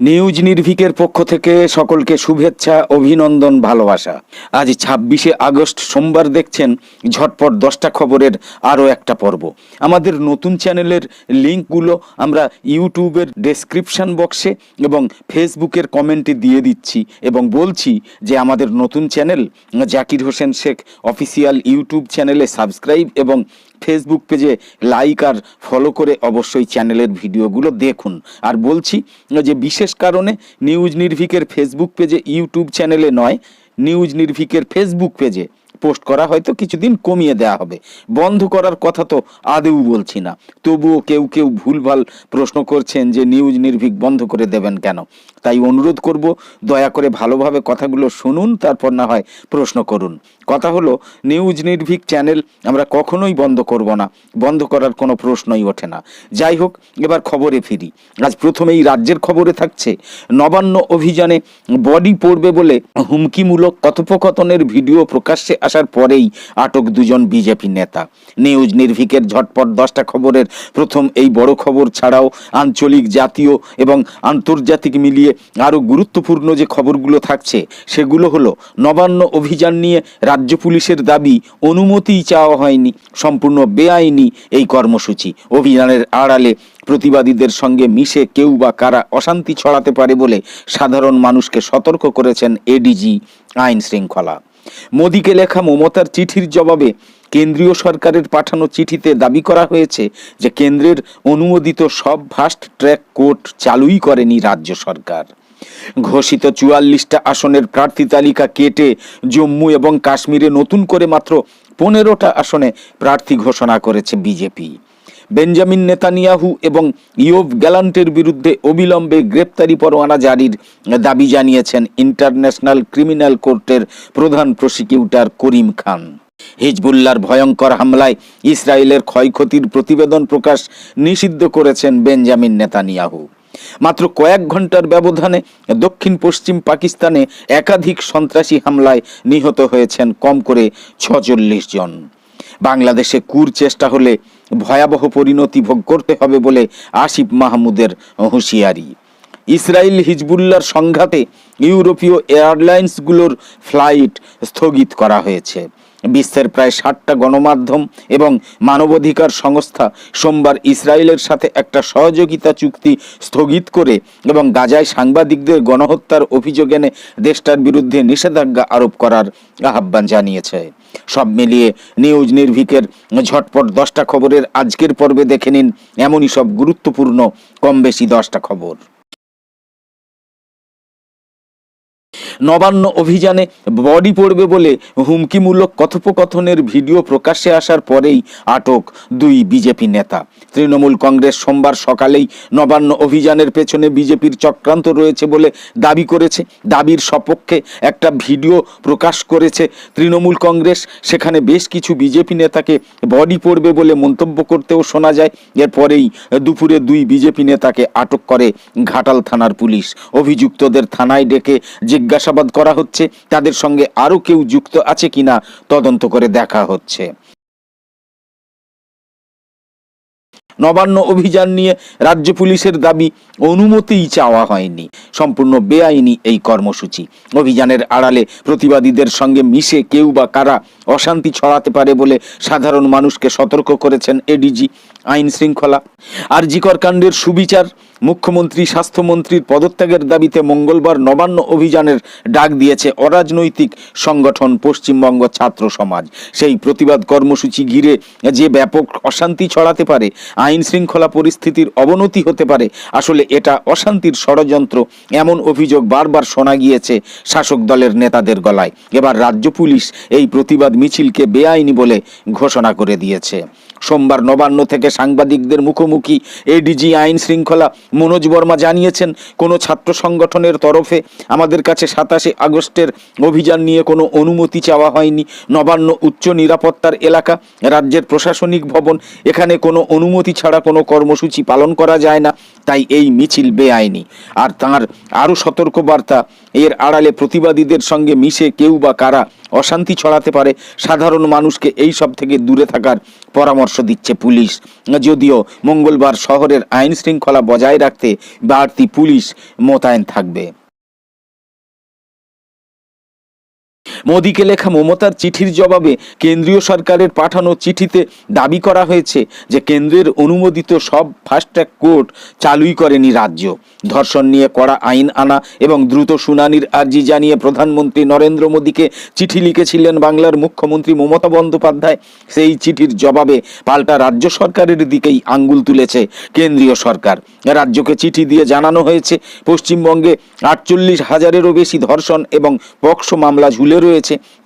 News নির্ভিকের পক্ষ থেকে সকলকে শুভেচ্ছা, অভিনন্দন, ভালোবাসা। আজ ছাব্বিশে আগস্ট, সোমবার দেখছেন ঝটপট দশটা খবরের আরও একটা পর্ব। আমাদের নতুন চ্যানেলের লিঙ্কগুলো আমরা ইউটিউবের ডেসক্রিপশন বক্সে এবং ফেসবুকের কমেন্টে দিয়ে দিচ্ছি এবং বলছি যে আমাদের নতুন channel Zakir Hossain Sheikh official YouTube চ্যানেলে সাবস্ক্রাইব এবং ফেসবুক পেজে লাইক আর ফলো করে অবশ্যই চ্যানেলের ভিডিওগুলো দেখুন। আর বলছি, যে বিশেষ কারণে নিউজ নির্ভিকের ফেসবুক পেজে ইউটিউব চ্যানেলে নয় নিউজ নির্ভিকের ফেসবুক পেজে পোস্ট করা হয়তো কিছুদিন কমিয়ে দেওয়া হবে। বন্ধ করার কথা তো আদেও বলছি না। তবুও কেউ কেউ ভুলভাল প্রশ্ন করছেন যে নিউজ নির্ভীক বন্ধ করে দেবেন কেন। তাই অনুরোধ করব, দয়া করে ভালোভাবে কথাগুলো শুনুন, তারপর না হয় প্রশ্ন করুন। কথা হলো, নিউজ নির্ভীক চ্যানেল আমরা কখনোই বন্ধ করব না। বন্ধ করার কোনো প্রশ্নই ওঠে না। যাই হোক, এবার খবরে ফিরি। আজ প্রথমেই রাজ্যের খবরে থাকছে, নবান্ন অভিযানে বডি পড়বে বলে হুমকিমূলক কথোপকথনের ভিডিও প্রকাশ্যে আসার পরেই আটক দুজন বিজেপি নেতা। নিউজ নির্ভিকের ঝটপট দশটা খবরের প্রথম এই বড় খবর ছাড়াও আঞ্চলিক জাতীয় এবং আন্তর্জাতিক মিলিয়ে আরও গুরুত্বপূর্ণ যে খবরগুলো থাকছে, সেগুলো হলো, নবান্ন অভিযান নিয়ে রাজ্য পুলিশের দাবি অনুমতিই চাওয়া হয়নি, সম্পূর্ণ বেআইনি এই কর্মসূচি। অভিযানের আড়ালে প্রতিবাদীদের সঙ্গে মিশে কেউ বা কারা অশান্তি ছড়াতে পারে বলে সাধারণ মানুষকে সতর্ক করেছেন এডিজি আইন শৃঙ্খলা মোদিকে লেখা মমতার চিঠির জবাবে কেন্দ্রীয় সরকারের পাঠানো চিঠিতে দাবি করা হয়েছে যে কেন্দ্রের অনুমোদিত সব ফাস্ট ট্র্যাক কোর্ট চালুই করেনি রাজ্য সরকার। ঘোষিত চুয়াল্লিশটা আসনের প্রার্থী তালিকা কেটে জম্মু এবং কাশ্মীরে নতুন করে মাত্র পনেরোটা আসনে প্রার্থী ঘোষণা করেছে বিজেপি। বেঞ্জামিন নেতানিয়াহু এবং ইয়োভ গ্যালান্টের বিরুদ্ধে অবিলম্বে গ্রেপ্তারি পরোয়ানা জারির দাবি জানিয়েছেন ইন্টারন্যাশনাল ক্রিমিনাল কোর্টের প্রধান প্রসিকিউটর করিম খান। হিজবুল্লার ভয়ঙ্কর হামলায় ইসরায়েলের ক্ষয়ক্ষতির প্রতিবেদন প্রকাশ নিষিদ্ধ করেছেন বেঞ্জামিন নেতানিয়াহু। মাত্র কয়েক ঘণ্টার ব্যবধানে দক্ষিণ পশ্চিম পাকিস্তানে একাধিক সন্ত্রাসী হামলায় নিহত হয়েছেন কম করে ছচল্লিশ জন। বাংলাদেশে কুর চেষ্টা হলে ভয়াবহ পরিণতি ভোগ করতে হবে বলে আসিফ মাহমুদের হুঁশিয়ারি। ইসরায়েল হিজবুল্লার সংঘাতে ইউরোপীয় এয়ারলাইন্সগুলোর ফ্লাইট স্থগিত করা হয়েছে। বিশ্বের প্রায় ষাটটা গণমাধ্যম এবং মানবাধিকার সংস্থা সোমবার ইসরায়েলের সাথে একটা সহযোগিতা চুক্তি স্থগিত করে এবং গাজায় সাংবাদিকদের গণহত্যার অভিযোগ এনে দেশটার বিরুদ্ধে নিষেধাজ্ঞা আরোপ করার আহ্বান জানিয়েছে। সব মিলিয়ে নিউজ নির্ভিকের ঝটপট দশটা খবরের আজকের পর্বে দেখে নিন। এমনই সব গুরুত্বপূর্ণ কম বেশি দশটা খবর। নবান্ন অভিযানে বডি পড়বে বলে হুমকিমূলক কথোপকথনের ভিডিও প্রকাশ্যে আসার পরেই আটক দুই বিজেপি নেতা। তৃণমূল কংগ্রেস সোমবার সকালেই নবান্ন অভিযানের পেছনে বিজেপির চক্রান্ত রয়েছে বলে দাবি করেছে। দাবির সপক্ষে একটা ভিডিও প্রকাশ করেছে তৃণমূল কংগ্রেস। সেখানে বেশ কিছু বিজেপি নেতাকে বডি পড়বে বলে মন্তব্য করতেও শোনা যায়। এরপরেই দুপুরে দুই বিজেপি নেতাকে আটক করে ঘাটাল থানার পুলিশ। অভিযুক্তদের থানায় ডেকে জিজ্ঞাসাবাদ করা হচ্ছে, তাদের সঙ্গে আরও কেউ যুক্ত আছে কিনা তদন্ত করে দেখা হচ্ছে। নবান্ন অভিযান নিয়ে রাজ্য পুলিশের দাবি, অনুমতিই চাওয়া হয়নি। সম্পূর্ণ বেআইনি এই কর্মসূচি। অভিযানের আড়ালে প্রতিবাদীদের সঙ্গে মিশে কেউ বা কারা অশান্তি ছড়াতে পারে বলে সাধারণ মানুষকে সতর্ক করেছেন এডিজি আইন শৃঙ্খলা আর জিকর কাণ্ডের সুবিচার মুখ্যমন্ত্রী, স্বাস্থ্যমন্ত্রীর পদত্যাগের দাবিতে মঙ্গলবার নবান্ন অভিযানের ডাক দিয়েছে অরাজনৈতিক সংগঠন পশ্চিমবঙ্গ ছাত্র সমাজ। সেই প্রতিবাদ কর্মসূচি ঘিরে যে ব্যাপক অশান্তি ছড়াতে পারে, আইন শৃঙ্খলা পরিস্থিতির অবনতি হতে পারে, আসলে এটা অশান্তির ষড়যন্ত্র এমন অভিযোগ বারবার শোনা গিয়েছে শাসক দলের নেতাদের গলায়। এবার রাজ্য পুলিশ এই প্রতিবাদ মিছিলকে বেআইনি বলে ঘোষণা করে দিয়েছে। সোমবার নবান্ন থেকে সাংবাদিকদের মুখোমুখি এডিজি আইন শৃঙ্খলা মনোজ বর্মা জানিয়েছেন, কোনো ছাত্র সংগঠনের তরফে আমাদের কাছে সাতাশে আগস্টের অভিযান নিয়ে কোনো অনুমতি চাওয়া হয়নি। নবান্ন উচ্চ নিরাপত্তার এলাকা, রাজ্যের প্রশাসনিক ভবন, এখানে কোনো অনুমতি ছাড়া কোনো কর্মসূচি পালন করা যায় না, তাই এই মিছিল বেআইনি। আর তাঁর আরও সতর্কবার্তা, এর আড়ালে প্রতিবাদীদের সঙ্গে মিশে কেউ বা কারা অশান্তি ছড়াতে পারে। সাধারণ মানুষকে এই সব থেকে দূরে থাকার পরামর্শ দিচ্ছে পুলিশ। যদিও মঙ্গলবার শহরের আইন শৃঙ্খলা বজায় রাখতে বাড়তি পুলিশ মোতায়েন থাকবে। মোদীকে লেখা মমতার চিঠির জবাবে কেন্দ্রীয় সরকারের পাঠানো চিঠিতে দাবি করা হয়েছে যে কেন্দ্রের অনুমোদিত সব ফাস্ট্র্যাক কোর্ট চালুই করেনি রাজ্য। ধর্ষণ নিয়ে কড়া আইন আনা এবং দ্রুত শুনানির আর্জি জানিয়ে প্রধানমন্ত্রী নরেন্দ্র মোদীকে চিঠি লিখেছিলেন বাংলার মুখ্যমন্ত্রী মমতা বন্দ্যোপাধ্যায়। সেই চিঠির জবাবে পাল্টা রাজ্য সরকারের দিকেই আঙ্গুল তুলেছে কেন্দ্রীয় সরকার। রাজ্যকে চিঠি দিয়ে জানানো হয়েছে, পশ্চিমবঙ্গে আটচল্লিশ হাজারেরও বেশি ধর্ষণ এবং পক্সো মামলা ঝুলে রয়েছে।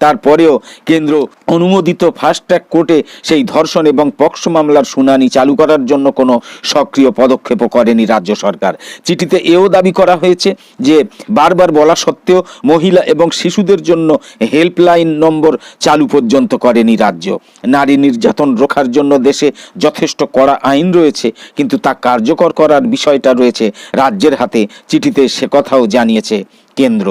তারপরেও কেন্দ্র অনুমোদিত ফাস্ট ট্র্যাক কোর্টে সেই ধর্ষণ এবং পক্সো মামলার শুনানি চালু করার জন্য কোনো সক্রিয় পদক্ষেপও করেনি রাজ্য সরকার। চিঠিতে এও দাবি করা হয়েছে যে, বারবার বলা সত্ত্বেও মহিলা এবং শিশুদের জন্য হেল্পলাইন নম্বর চালু পর্যন্ত করেনি রাজ্য। নারী নির্যাতন রোখার জন্য দেশে যথেষ্ট কড়া আইন রয়েছে, কিন্তু তা কার্যকর করার বিষয়টা রয়েছে রাজ্যের হাতে। চিঠিতে সে কথাও জানিয়েছে কেন্দ্র।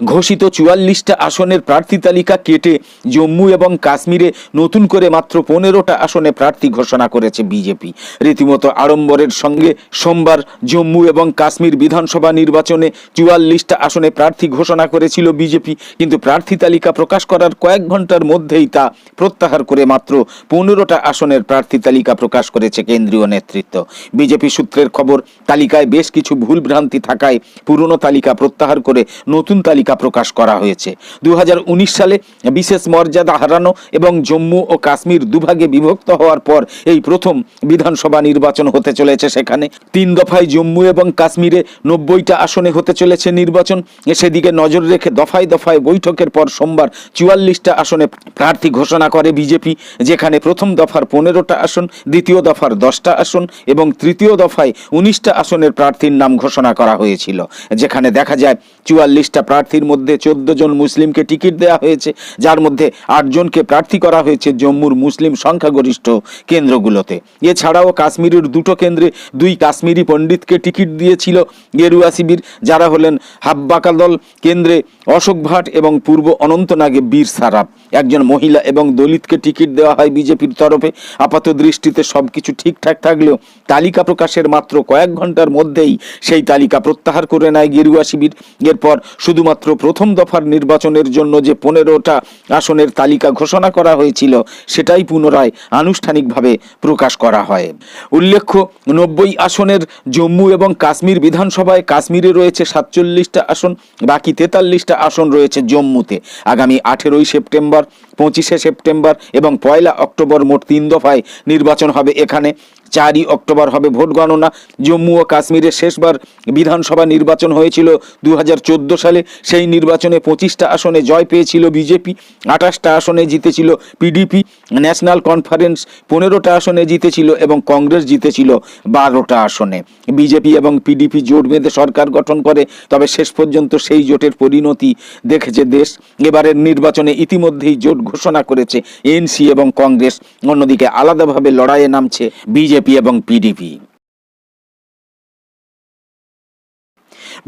ঘোষিত চুয়াল্লিশটা আসনের প্রার্থী তালিকা কেটে জম্মু এবং কাশ্মীরে নতুন করে মাত্র পনেরোটা আসনে প্রার্থী ঘোষণা করেছে বিজেপি। রীতিমতো আড়ম্বরের সঙ্গে সোমবার জম্মু এবং কাশ্মীর বিধানসভা নির্বাচনে চুয়াল্লিশটা আসনে প্রার্থী ঘোষণা করেছিল বিজেপি, কিন্তু প্রার্থী তালিকা প্রকাশ করার কয়েক ঘণ্টার মধ্যেই তা প্রত্যাহার করে মাত্র পনেরোটা আসনের প্রার্থী তালিকা প্রকাশ করেছে কেন্দ্রীয় নেতৃত্ব। বিজেপি সূত্রের খবর, তালিকায় বেশ কিছু ভুল ভ্রান্তি থাকায় পুরনো তালিকা প্রত্যাহার করে নতুন তালিকা প্রকাশ করা হয়েছে। দু হাজার উনিশ সালে বিশেষ মর্যাদা হারানো এবং জম্মু ও কাশ্মীর দুভাগে বিভক্ত হওয়ার পর এই প্রথম বিধানসভা নির্বাচন হতে চলেছে সেখানে। তিন দফায় জম্মু এবং কাশ্মীরে নব্বইটা আসনে হতে চলেছে নির্বাচন। সেদিকে নজর রেখে দফায় দফায় বৈঠকের পর সোমবার চুয়াল্লিশটা আসনে প্রার্থী ঘোষণা করে বিজেপি, যেখানে প্রথম দফার পনেরোটা আসন, দ্বিতীয় দফার দশটা আসন এবং তৃতীয় দফায় উনিশটা আসনের প্রার্থীর নাম ঘোষণা করা হয়েছিল। যেখানে দেখা যায় চুয়াল্লিশটা প্রার্থীর মধ্যে চোদ্দ জন মুসলিমকে টিকিট দেওয়া হয়েছে, যার মধ্যে আটজনকে প্রার্থী করা হয়েছে জম্মুর মুসলিম সংখ্যাগরিষ্ঠ কেন্দ্রগুলোতে। এছাড়াও কাশ্মীরের দুটো কেন্দ্রে দুই কাশ্মীরি পণ্ডিতকে টিকিট দিয়েছিল গেরুয়া শিবির, যারা হলেন হাব্বাকাদল কেন্দ্রে অশোক ভাট এবং পূর্ব অনন্তনাগে বীর সারাপ। একজন মহিলা এবং দলিতকে টিকিট দেওয়া হয় বিজেপির তরফে। আপাত দৃষ্টিতে সব কিছু ঠিকঠাক থাকলেও তালিকা প্রকাশের মাত্র কয়েক ঘণ্টার মধ্যেই সেই তালিকা প্রত্যাহার করে নেয় গেরুয়া শিবির। এরপর শুধুমাত্র প্রথম দফার নির্বাচনের জন্য যে পনেরোটা আসনের তালিকা ঘোষণা করা হয়েছিল, সেটাই পুনরায় আনুষ্ঠানিকভাবে প্রকাশ করা হয়। উল্লেখ্য, নব্বই আসনের জম্মু এবং কাশ্মীর বিধানসভায় কাশ্মীরে রয়েছে সাতচল্লিশটা আসন, বাকি তেতাল্লিশটা আসন রয়েছে জম্মুতে। আগামী আঠেরোই সেপ্টেম্বর, পঁচিশে সেপ্টেম্বর এবং পয়লা অক্টোবর মোট তিন দফায় নির্বাচন হবে এখানে। চারই অক্টোবর হবে ভোট গণনা। জম্মু ও কাশ্মীরে শেষবার বিধানসভা নির্বাচন হয়েছিল দু হাজার চোদ্দ সালে। সেই নির্বাচনে পঁচিশটা আসনে জয় পেয়েছিল বিজেপি, আঠাশটা আসনে জিতেছিল পিডিপি, ন্যাশনাল কনফারেন্স পনেরোটা আসনে জিতেছিল এবং কংগ্রেস জিতেছিল বারোটা আসনে। বিজেপি এবং পিডিপি জোট বেঁধে সরকার গঠন করে, তবে শেষ পর্যন্ত সেই জোটের পরিণতি দেখেছে দেশ। এবারের নির্বাচনে ইতিমধ্যেই জোট ঘোষণা করেছে এনসি এবং কংগ্রেস। অন্যদিকে আলাদাভাবে লড়াইয়ে নামছে বিজেপি। এবং পিডিপি।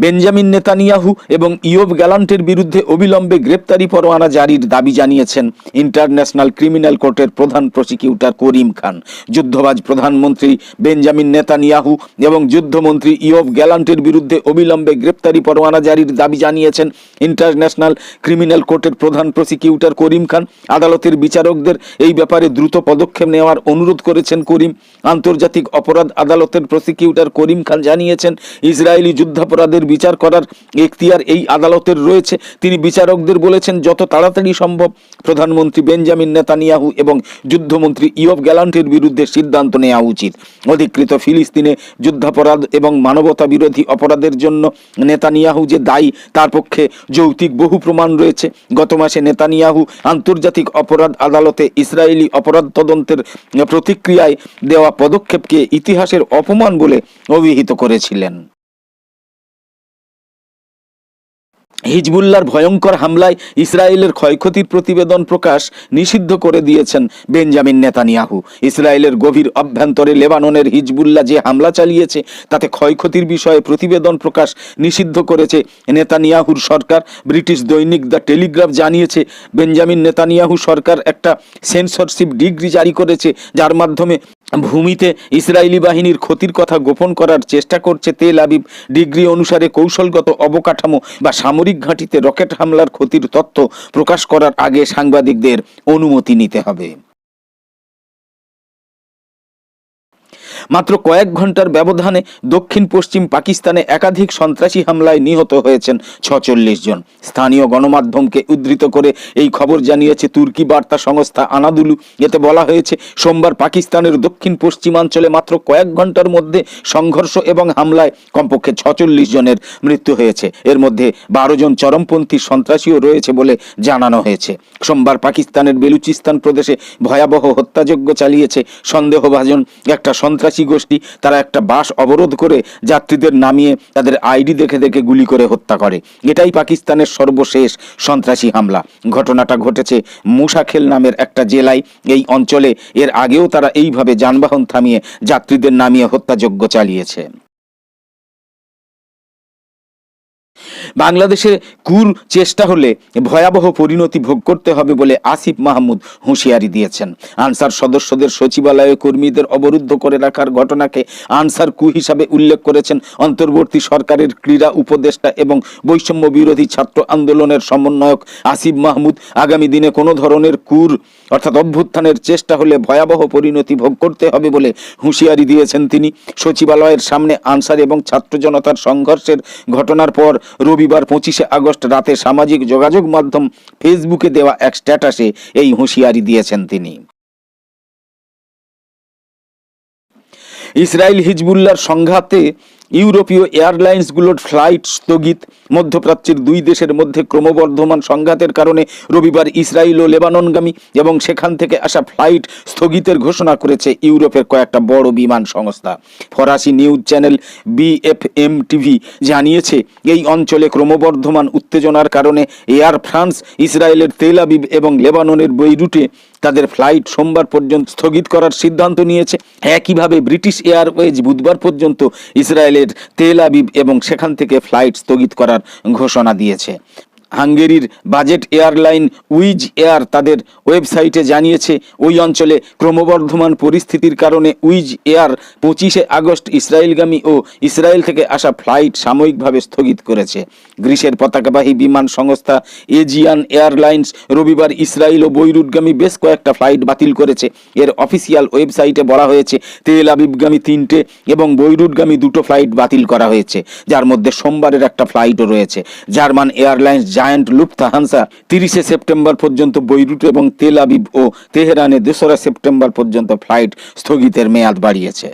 বেঞ্জামিন নেতানিয়াহু এবং ইয়ব গ্যালান্টের বিরুদ্ধে অবিলম্বে গ্রেপ্তারি পরোয়ানা জারির দাবি জানিয়েছেন ইন্টারন্যাশনাল ক্রিমিনাল কোর্টের প্রধান প্রসিকিউটর করিম খান। যুদ্ধবাজ প্রধানমন্ত্রী বেঞ্জামিন নেতানিয়াহু এবং যুদ্ধমন্ত্রী ইয়ব গ্যালান্টের বিরুদ্ধে অবিলম্বে গ্রেপ্তারি পরোয়ানা জারির দাবি জানিয়েছেন ইন্টারন্যাশনাল ক্রিমিনাল কোর্টের প্রধান প্রসিকিউটর করিম খান। আদালতের বিচারকদের এই ব্যাপারে দ্রুত পদক্ষেপ নেওয়ার অনুরোধ করেছেন করিম। আন্তর্জাতিক অপরাধ আদালতের প্রসিকিউটর করিম খান জানিয়েছেন, ইসরায়েলি যুদ্ধাপরাধের বিচার করার এখতিয়ার এই আদালতের রয়েছে। তিনি বিচারকদের বলেছেন, যত তাড়াতাড়ি সম্ভব প্রধানমন্ত্রী বেঞ্জামিন নেতানিয়াহু এবং যুদ্ধমন্ত্রী ইয়ব গ্যালান্টের বিরুদ্ধে সিদ্ধান্ত নেওয়া উচিত। অধিকৃত ফিলিস্তিনে যুদ্ধাপরাধ এবং মানবতা বিরোধী অপরাধের জন্য নেতানিয়াহু যে দায়ী, তার পক্ষে যৌক্তিক বহু প্রমাণ রয়েছে। গত মাসে নেতানিয়াহু আন্তর্জাতিক অপরাধ আদালতে ইসরায়েলি অপরাধ তদন্তের প্রতিক্রিয়ায় দেওয়া পদক্ষেপকে ইতিহাসের অপমান বলে অভিহিত করেছিলেন। হিজবুল্লার ভয়ঙ্কর হামলায় ইসরায়েলের ক্ষয়ক্ষতির প্রতিবেদন প্রকাশ নিষিদ্ধ করে দিয়েছেন বেঞ্জামিন নেতানিয়াহু। ইসরায়েলের গভীর অভ্যন্তরে লেবাননের হিজবুল্লাহ যে হামলা চালিয়েছে, তাতে ক্ষয়ক্ষতির বিষয়ে প্রতিবেদন প্রকাশ নিষিদ্ধ করেছে নেতানিয়াহুর সরকার। ব্রিটিশ দৈনিক দ্য টেলিগ্রাফ জানিয়েছে, বেঞ্জামিন নেতানিয়াহু সরকার একটা সেন্সরশিপ ডিগ্রি জারি করেছে, যার মাধ্যমে ভূমিতে ইসরায়েলি বাহিনীর ক্ষতির কথা গোপন করার চেষ্টা করছে তেল আবিব। ডিগ্রি অনুসারে কৌশলগত অবকাঠামো বা সামরিক ঘাঁটিতে রকেট হামলার ক্ষতির তথ্য প্রকাশ করার আগে সাংবাদিকদের অনুমতি নিতে হবে। মাত্র কয়েক ঘণ্টার ব্যবধানে দক্ষিণ পশ্চিম পাকিস্তানে একাধিক সন্ত্রাসী হামলায় নিহত হয়েছেন ছচল্লিশ জন। স্থানীয় গণমাধ্যমকে উদ্ধৃত করে এই খবর জানিয়েছে তুর্কি বার্তা সংস্থা আনাদুলু। এতে বলা হয়েছে, সোমবার পাকিস্তানের দক্ষিণ পশ্চিমাঞ্চলে মাত্র কয়েক ঘণ্টার মধ্যে সংঘর্ষ এবং হামলায় কমপক্ষে ছচল্লিশ জনের মৃত্যু হয়েছে। এর মধ্যে বারো জন চরমপন্থী সন্ত্রাসীও রয়েছে বলে জানানো হয়েছে। সোমবার পাকিস্তানের বেলুচিস্তান প্রদেশে ভয়াবহ হত্যাযজ্ঞ চালিয়েছে সন্দেহভাজন একটা সন্ত্রাসী গোষ্ঠী তারা একটা বাস অবরোধ করে যাত্রীদের নামিয়ে তাদের আইডি দেখে দেখে গুলি করে হত্যা করে। এটাই পাকিস্তানের সর্বশেষ সন্ত্রাসী হামলা। ঘটনাটা ঘটেছে মুসাখেল নামের একটা জেলায়। এই অঞ্চলে এর আগেও তারা এইভাবে যানবাহন থামিয়ে যাত্রীদের নামিয়ে হত্যাযোগ্য চালিয়েছে। বাংলাদেশে কুর চেষ্টা হলে ভয়াবহ পরিণতি ভোগ করতে হবে বলে আসিফ মাহমুদ হুঁশিয়ারি দিয়েছেন। আনসার সদস্যদের সচিবালয়ে কর্মীদের অবরুদ্ধ করে রাখার ঘটনাকে আনসার কু হিসাবে উল্লেখ করেছেন অন্তর্বর্তী সরকারের ক্রীড়া উপদেষ্টা এবং বৈষম্য বিরোধী ছাত্র আন্দোলনের সমন্বয়ক আসিফ মাহমুদ আগামী দিনে কোনো ধরনের কুর অর্থাৎ অভ্যুত্থানের চেষ্টা হলে ভয়াবহ পরিণতি ভোগ করতে হবে বলে হুঁশিয়ারি দিয়েছেন তিনি। সচিবালয়ের সামনে আনসার এবং ছাত্র জনতার সংঘর্ষের ঘটনার পর রবিবার পঁচিশে আগস্ট রাতে সামাজিক যোগাযোগ মাধ্যম ফেসবুকে দেওয়া এক স্ট্যাটাসে এই হুঁশিয়ারি দিয়েছেন তিনি। ইসরায়েল হিজবুল্লার সংঘাতে ইউরোপীয় এয়ারলাইন্সগুলোর ফ্লাইট স্থগিত। মধ্যপ্রাচ্যের দুই দেশের মধ্যে ক্রমবর্ধমান সংঘাতের কারণে রবিবার ইসরায়েল ও লেবাননগামী এবং সেখান থেকে আসা ফ্লাইট স্থগিতের ঘোষণা করেছে ইউরোপের কয়েকটা বড় বিমান সংস্থা। ফরাসি নিউজ চ্যানেল বিএফএম টিভি জানিয়েছে, এই অঞ্চলে ক্রমবর্ধমান উত্তেজনার কারণে এয়ার ফ্রান্স, ইসরায়েলের তেল আবিব এবং লেবাননের বৈরুটে তাদের ফ্লাইট সোমবার পর্যন্ত স্থগিত করার সিদ্ধান্ত নিয়েছে। একইভাবে ব্রিটিশ এয়ারওয়েজ বুধবার পর্যন্ত ইসরায়েলের তেল আবিব এবং সেখান থেকে ফ্লাইট স্থগিত করার ঘোষণা দিয়েছে। হাঙ্গেরির বাজেট এয়ারলাইন উইজ এয়ার তাদের ওয়েবসাইটে জানিয়েছে, ওই অঞ্চলে ক্রমবর্ধমান পরিস্থিতির কারণে উইজ এয়ার পঁচিশে আগস্ট ইসরায়েলগামী ও ইসরায়েল থেকে আসা ফ্লাইট সাময়িকভাবে স্থগিত করেছে। গ্রিসের পতাকাবাহী বিমান সংস্থা এজিয়ান এয়ারলাইন্স রবিবার ইসরায়েল ও বৈরুটগামী বেশ কয়েকটা ফ্লাইট বাতিল করেছে। এর অফিসিয়াল ওয়েবসাইটে বলা হয়েছে, তেল আবিবগামী তিনটে এবং বৈরুটগামী দুটো ফ্লাইট বাতিল করা হয়েছে, যার মধ্যে সোমবারের একটা ফ্লাইটও রয়েছে। জার্মান এয়ারলাইন্স জায়ান্ট লুপ্তাহানসা তিরিশে সেপ্টেম্বর পর্যন্ত বৈরুট এবং তেল আবিব ও তেহরানে দোসরা সেপ্টেম্বর পর্যন্ত ফ্লাইট স্থগিতের মেয়াদ বাড়িয়েছে।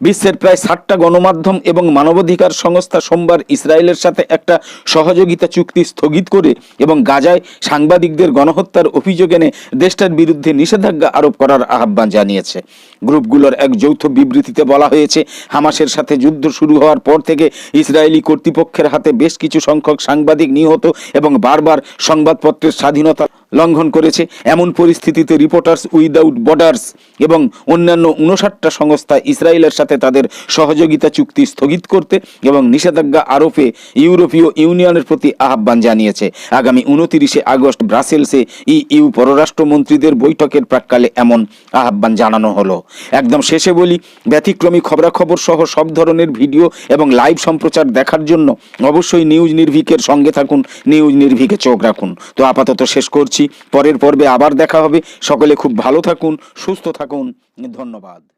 বিশ্বের প্রায় ষাটটা গণমাধ্যম এবং মানবাধিকার সংস্থা সোমবার ইসরায়েলের সাথে একটা সহযোগিতা চুক্তি স্থগিত করে এবং গাজায় সাংবাদিকদের গণহত্যার অভিযোগ এনে দেশটার বিরুদ্ধে নিষেধাজ্ঞা আরোপ করার আহ্বান জানিয়েছে। গ্রুপগুলোর এক যৌথ বিবৃতিতে বলা হয়েছে, হামাসের সাথে যুদ্ধ শুরু হওয়ার পর থেকে ইসরায়েলি কর্তৃপক্ষের হাতে বেশ কিছু সংখ্যক সাংবাদিক নিহত এবং বারবার সংবাদপত্রের স্বাধীনতা লঙ্ঘন করেছে। এমন পরিস্থিতিতে রিপোর্টার্স উইদাউট বর্ডার্স এবং অন্যান্য উনষাটটা সংস্থা ইসরায়েলের সাথে তাদের সহযোগিতা চুক্তি স্থগিত করতে এবং নিষেধাজ্ঞা আরোপে ইউরোপীয় ইউনিয়নের প্রতি আহ্বান জানিয়েছে। আগামী উনতিরিশে আগস্ট ব্রাসেলসে ইইউ পররাষ্ট্রমন্ত্রীদের বৈঠকের প্রাককালে এমন আহ্বান জানানো হলো। একদম শেষে বলি, ব্যতিক্রমী খবরাখবর সহ সব ধরনের ভিডিও এবং লাইভ সম্প্রচার দেখার জন্য অবশ্যই নিউজ নির্ভিকের সঙ্গে থাকুন, নিউজ নির্ভিকে চোখ রাখুন। তো আপাতত শেষ করছি। পরের পর্বে আবার দেখা হবে। সকলে খুব ভালো থাকুন সুস্থ থাকুন। ধন্যবাদ।